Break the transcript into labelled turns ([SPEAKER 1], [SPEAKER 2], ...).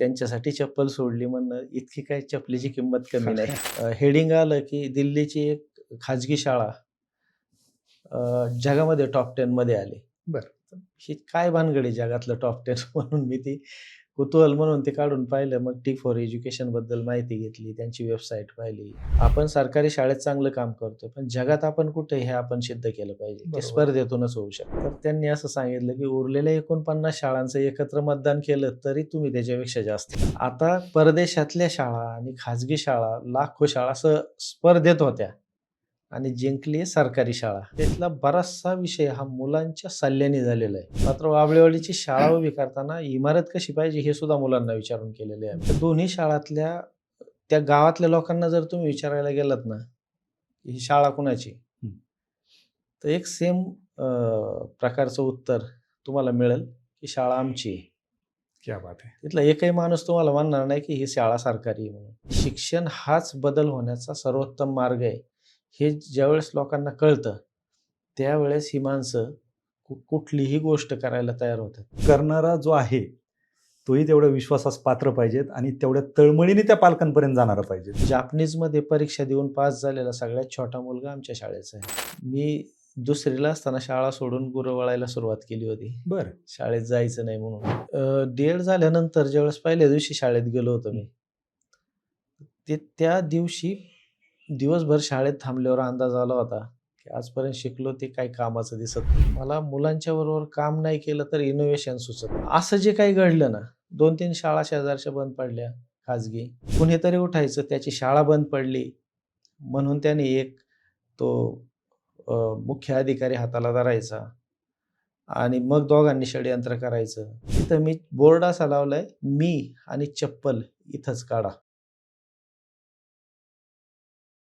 [SPEAKER 1] त्यांच्यासाठी चप्पल सोडली म्हणणं इतकी काय चपलीची किंमत कमी नाही हेडिंग आलं की दिल्लीची एक खाजगी शाळा जगामध्ये टॉप टेन मध्ये आली
[SPEAKER 2] बरं.
[SPEAKER 1] ही काय भानगडी जगातलं टॉप टेन म्हणून मी ती कुतूहल म्हणून ते काढून पाहिलं. मग टी फॉर एज्युकेशनबद्दल माहिती घेतली. त्यांची वेबसाईट पाहिली. आपण सरकारी शाळेत चांगलं काम करतो पण जगात आपण कुठे हे आपण सिद्ध केलं पाहिजे? ते. स्पर्धेतूनच होऊ शकतं. तर त्यांनी असं सांगितलं की उरलेल्या एकोणपन्नास शाळांचं एकत्र मतदान केलं तरी तुम्ही त्याच्यापेक्षा जास्त. आता परदेशातल्या शाळा आणि खाजगी शाळा लाखो शाळा असं स्पर्धेत होत्या. आणि जिंकली सरकारी शाळा. त्यातला बराचसा विषय हा मुलांच्या सल्ल्याने झालेला आहे. मात्र वाबळेवाडीची शाळा उभी करताना इमारत कशी पाहिजे हे सुद्धा मुलांना विचारून केलेले आहे. दोन्ही शाळातल्या त्या गावातल्या लोकांना जर तुम्ही विचारायला गेलात ना की ही शाळा कुणाची. तर एक सेम प्रकारचं उत्तर तुम्हाला मिळेल की शाळा आमची आहे.
[SPEAKER 2] क्या बात आहे.
[SPEAKER 1] तिथला एकही माणूस तुम्हाला म्हणणार नाही की ही शाळा सरकारी आहे म्हणून. शिक्षण हाच बदल होण्याचा सर्वोत्तम मार्ग आहे. हे ज्यावेळेस लोकांना कळतं त्यावेळेस ही माणसं कुठलीही गोष्ट करायला तयार होतात.
[SPEAKER 2] करणारा जो आहे तोही तेवढ्या विश्वासास पात्र पाहिजेत आणि तेवढ्या तळमळीने त्या पालकांपर्यंत जाणारा पाहिजे.
[SPEAKER 1] जापनीजमध्ये परीक्षा देऊन पास झालेला सगळ्यात छोटा मुलगा आमच्या शाळेचा आहे. मी दुसरीला असताना शाळा सोडून गुरं वळायला सुरुवात केली होती.
[SPEAKER 2] बरं.
[SPEAKER 1] शाळेत जायचं नाही म्हणून. डी एड झाल्यानंतर ज्यावेळेस पहिल्या दिवशी शाळेत गेलो होतो मी ते त्या दिवशी दिवसभर शाळेत थांबल्यावर अंदाज आला होता की आजपर्यंत शिकलो ते काही कामाचं दिसत नाही. मला मुलांच्या बरोबर काम नाही केलं तर इनोव्हेशन सुचत असं जे काही घडलं ना दोन तीन शाळा शेजारच्या बंद पडल्या खाजगी. कुणीतरी उठायचं त्याची शाळा बंद पडली. म्हणून त्याने एक तो मुख्य अधिकारी हाताला धरायचा आणि मग दोघांनी षडयंत्र करायचं. तिथं मी बोर्ड असा लावलाय मी आणि चप्पल इथंच काढा.